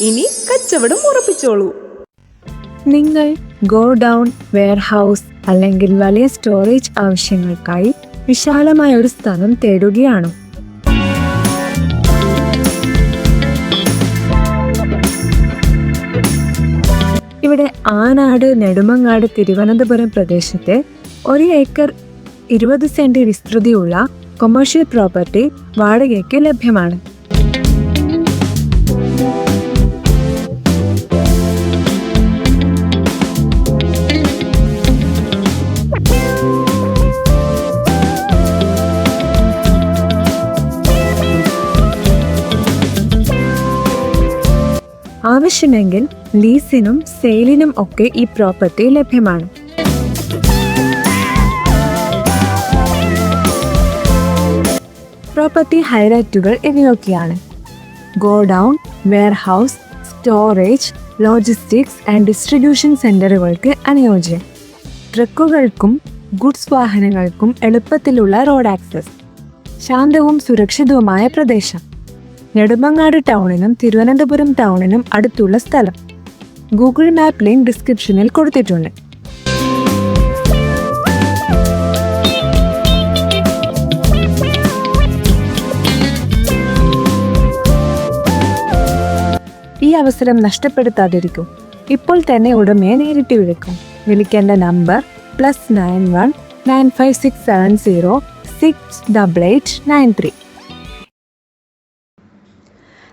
ഇനി കച്ചവടം ഉറപ്പിച്ചോളൂ. നിങ്ങൾ ഗോഡൗൺ വെയർഹൗസ് അല്ലെങ്കിൽ വലിയ സ്റ്റോറേജ് ആവശ്യങ്ങൾക്കായി വിശാലമായ ഒരു സ്ഥലം തേടുകയാണോ. ഇവിടെ ആനാട് നെടുമങ്ങാട് തിരുവനന്തപുരം പ്രദേശത്തെ ഒരു ഏക്കർ ഇരുപത് സെന്റ് വിസ്തൃതിയുള്ള കൊമേഴ്ഷ്യൽ പ്രോപ്പർട്ടി വാടകയ്ക്ക് ലഭ്യമാണ്. ആവശ്യമെങ്കിൽ ലീസിനും സെയിലിനും ഒക്കെ ഈ പ്രോപ്പർട്ടി ലഭ്യമാണ്. പ്രോപ്പർട്ടി ഹൈലൈറ്റുകൾ എന്നിവയൊക്കെയാണ് godown warehouse storage logistics and distribution സെന്ററുകൾക്ക് അനുയോജ്യം. ട്രക്കുകൾക്കും ഗുഡ്സ് വാഹനങ്ങൾക്കും എളുപ്പത്തിലുള്ള റോഡ് ആക്സസ്. ശാന്തവും സുരക്ഷിതവുമായ പ്രദേശം. നെടുമങ്ങാട് ടൗണിനും തിരുവനന്തപുരം ടൗണിനും അടുത്തുള്ള സ്ഥലം. ഗൂഗിൾ മാപ്പ് ലിങ്ക് ഡിസ്ക്രിപ്ഷനിൽ കൊടുത്തിട്ടുണ്ട്. ഈ അവസരം നഷ്ടപ്പെടുത്താതിരിക്കും. ഇപ്പോൾ തന്നെ ഉടമയെ നേരിട്ട് വിളിക്കും. വിളിക്കേണ്ട number plus nine one nine five six seven zero six double eight nine three